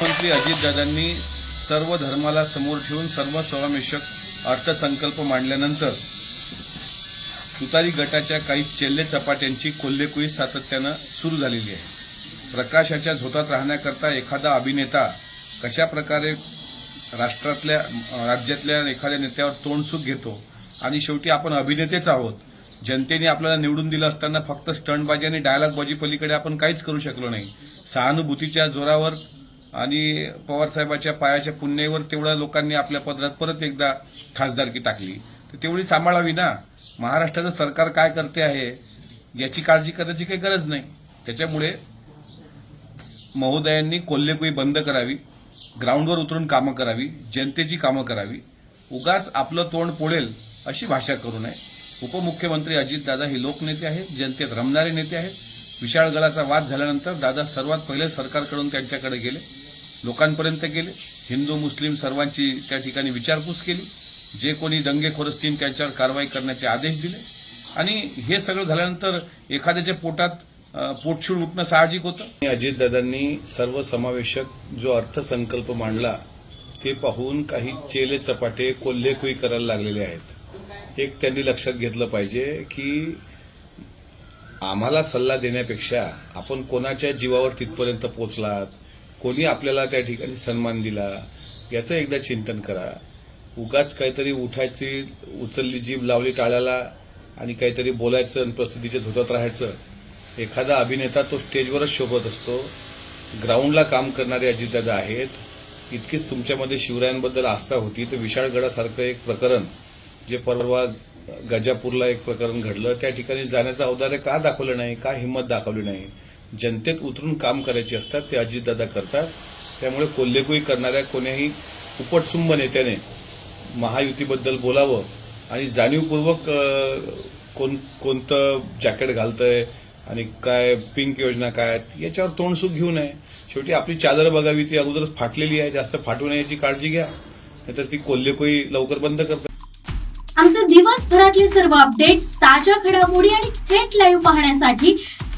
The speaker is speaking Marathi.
मुख्यमंत्री अजितदादांनी सर्व धर्माला समोर ठेवून सर्व समावेशक अर्थसंकल्प मांडल्यानंतर तुतारी गटाच्या काही चेल्ले चपाट्यांची कोल्हेकुई सातत्यानं सुरू झालेली आहे. प्रकाशाच्या झोतात राहण्याकरता एखादा अभिनेता कशा प्रकारे राष्ट्रातल्या राज्यातल्या एखाद्या नेत्यावर तोंडसूक घेतो आणि शेवटी आपण अभिनेतेच आहोत जनतेने आपल्याला निवडून दिलं असताना फक्त स्टंटबाजी आणि डायलॉगबाजी पलीकडे आपण काहीच करू शकलो नाही. सहानुभूतीच्या जोरावर आणि पवारसाहेबाच्या पायाच्या पुण्याईवर तेवढ्या लोकांनी आपल्या पदरात परत एकदा खासदारकी टाकली. तर तेवढी सांभाळावी ना. महाराष्ट्राचं सरकार काय करते आहे याची काळजी करण्याची काही गरज नाही. त्याच्यामुळे महोदयांनी कोल्हेकुई बंद करावी ग्राउंडवर उतरून कामं करावी जनतेची कामं करावी. उगाच आपलं तोंड पोळेल अशी भाषा करू नये. उपमुख्यमंत्री अजितदादा हे लोकनेते आहेत जनतेत रमणारे नेते आहेत. विशाळ गडाचा वाद झाल्यानंतर दादा सर्वात पहिले सरकारकडून त्यांच्याकडे गेले. लोकांपर्यंत गेले. हिंदू मुस्लिम सर्वांची त्या ठिकाणी विचारपूस केली. जे कोणी दंगेखोर असतील त्यांच्यावर कारवाई करण्याचे आदेश दिले. आणि हे सगळं झाल्यानंतर एखाद्याच्या पोटात पोटशूळ उठणं साहजिक होतं. अजितदादांनी सर्वसमावेशक जो अर्थसंकल्प मांडला ते पाहून काही चेले चपाटे कोल्हेकुई करायला लागलेले आहेत. एक त्यांनी लक्षात घेतलं पाहिजे की आम्हाला सल्ला देण्यापेक्षा आपण कोणाच्या जीवावर तिथपर्यंत पोचलात? कोणी आपल्याला त्या ठिकाणी सन्मान दिला याचं एकदा चिंतन करा. उगाच काहीतरी उठायची उचलली जीभ लावली टाळ्याला आणि काहीतरी बोलायचं आणि प्रसिद्धीच्या धोतात राहायचं. एखादा अभिनेता तो स्टेजवरच शोभत असतो. ग्राउंडला काम करणारे अजितदादा आहेत. इतकीच तुमच्यामध्ये शिवरायांबद्दल आस्था होती. तर विशाळगडासारखं एक प्रकरण जे परवा गजापूरला एक प्रकरण घडलं. त्या ठिकाणी जाण्याचं औदार्य का दाखवलं नाही का हिंमत दाखवली नाही? जनतेत उतरून काम करायची असतात ते अजितदादा करतात. त्यामुळे कोल्हेकुई करणाऱ्या कोण्याही उपटसुंब नेत्याने महायुतीबद्दल बोलावं आणि जाणीवपूर्वक कोण कोणतं जॅकेट घालतंय आणि काय पिंक योजना काय आहेत याच्यावर तोंडसुख घेऊ नये. शेवटी आपली चादर बघावी ती अगोदरच फाटलेली आहे. जास्त फाटू नये याची काळजी घ्या. नाहीतर ती कोल्हेकोई लवकर बंद करते. आमचे दिवसभरातले सर्व अपडेट्स ताज्या घडामोडी आणि थेट लाईव्ह पाहण्यासाठी